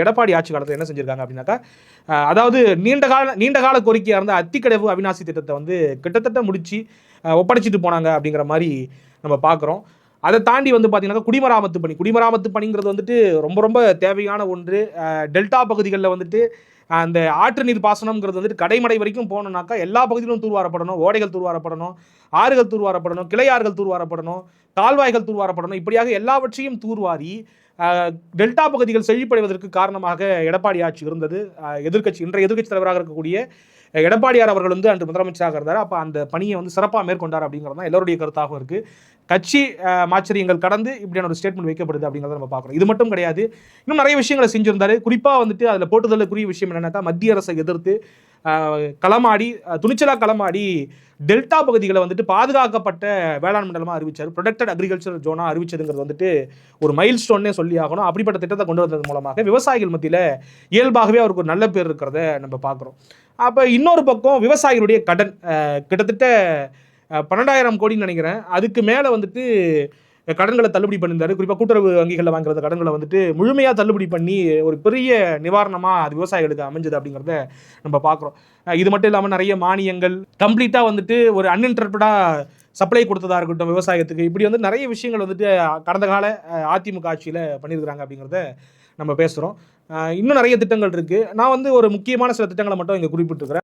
எடப்பாடி ஆட்சி காலத்தில் என்ன செஞ்சிருக்காங்க அப்படின்னாக்கா அதாவது நீண்ட கால நீண்ட கால கோரிக்கையாக இருந்த அத்திக்கடவு அவிநாசி திட்டத்தை வந்து கிட்டத்தட்ட முடிச்சு ஒப்படைச்சிட்டு போனாங்க அப்படிங்கிற மாதிரி நம்ம பார்க்குறோம் அதை தாண்டி வந்து பார்த்தீங்கன்னா குடிமராமத்து பணி குடிமராமத்து பணிங்கிறது வந்துட்டு ரொம்ப ரொம்ப தேவையான ஒன்று. டெல்டா பகுதிகளில் வந்துட்டு அந்த ஆற்று நீர் பாசனம்ங்கிறது வந்துட்டு கடைமடை வரைக்கும் போகணுன்னாக்கா எல்லா பகுதியிலும் தூர்வாரப்படணும். ஓடைகள் தூர்வாரப்படணும். ஆறுகள் தூர்வாரப்படணும். கிளையாறுகள் தூர்வாரப்படணும். கால்வாய்கள் தூர்வாரப்படணும். இப்படியாக எல்லாவற்றையும் தூர்வாரி டெல்டா பகுதிகள் செழிப்படைவதற்கு காரணமாக எடப்பாடி ஆட்சி இருந்தது. எதிர்கட்சி எதிர்க்கட்சி இன்றைய எதிர்க்கட்சி தலைவராக இருக்கக்கூடிய எடப்பாடியார் அவர்கள் வந்து அன்று முதலமைச்சராக இருந்தார். அப்போ அந்த பணியை வந்து சிறப்பாக மேற்கொண்டார் அப்படிங்கிறது தான் எல்லோருடைய கருத்தாகவும் இருக்குது கட்சி மாச்சரியங்கள் கடந்து இப்படியான ஒரு ஸ்டேட்மெண்ட் வைக்கப்படுது அப்படிங்கிறத நம்ம பார்க்குறோம். இது மட்டும் கிடையாது. இன்னும் நிறைய விஷயங்களை செஞ்சுருந்தாரு. குறிப்பாக வந்துட்டு அதில் போட்டுதலுக்குரிய விஷயம் என்னென்னா மத்திய அரசை எதிர்த்து களமாடி துணிச்சலாக துணிச்சலா களமாடி டெல்டா பகுதிகளை வந்துட்டு பாதுகாக்கப்பட்ட வேளாண் மண்டலமாக அறிவிச்சார். ப்ரொடக்டட் அக்ரிகல்ச்சர் ஜோனாக அறிவிச்சதுங்கிறது வந்துட்டு ஒரு மைல் ஸ்டோன்னே சொல்லி ஆகணும். அப்படிப்பட்ட திட்டத்தை கொண்டு வந்தது மூலமாக விவசாயிகள் மத்தியில் இயல்பாகவே அவருக்கு ஒரு நல்ல பேர் இருக்கிறத நம்ம பார்க்குறோம். அப்போ இன்னொரு பக்கம் விவசாயிகளுடைய கடன் கிட்டத்தட்ட பன்னெண்டாயிரம் கோடின்னு நினைக்கிறேன். அதுக்கு மேலே வந்துட்டு கடன்களை தள்ளுபடி பண்ணியிருந்தாரு. குறிப்பாக கூட்டுறவு வங்கிகளில் வாங்குறது கடன்களை வந்துட்டு முழுமையாக தள்ளுபடி பண்ணி ஒரு பெரிய நிவாரணமாக அது விவசாயிகளுக்கு அமைஞ்சது அப்படிங்கிறத நம்ம பார்க்குறோம் இது மட்டும் இல்லாமல் நிறைய மானியங்கள் கம்ப்ளீட்டாக வந்துட்டு ஒரு அன்இன்டர்பிரடாக சப்ளை கொடுத்ததாக இருக்கட்டும் விவசாயத்துக்கு. இப்படி வந்து நிறைய விஷயங்கள் வந்துட்டு கடந்த கால அதிமுக ஆட்சியில் பண்ணியிருக்கிறாங்க அப்படிங்கிறத நம்ம பேசுகிறோம் இன்னும் நிறைய திட்டங்கள் இருக்குது நான் வந்து ஒரு முக்கியமான சில திட்டங்களை மட்டும் இங்கே குறிப்பிட்டிருக்கிறேன்.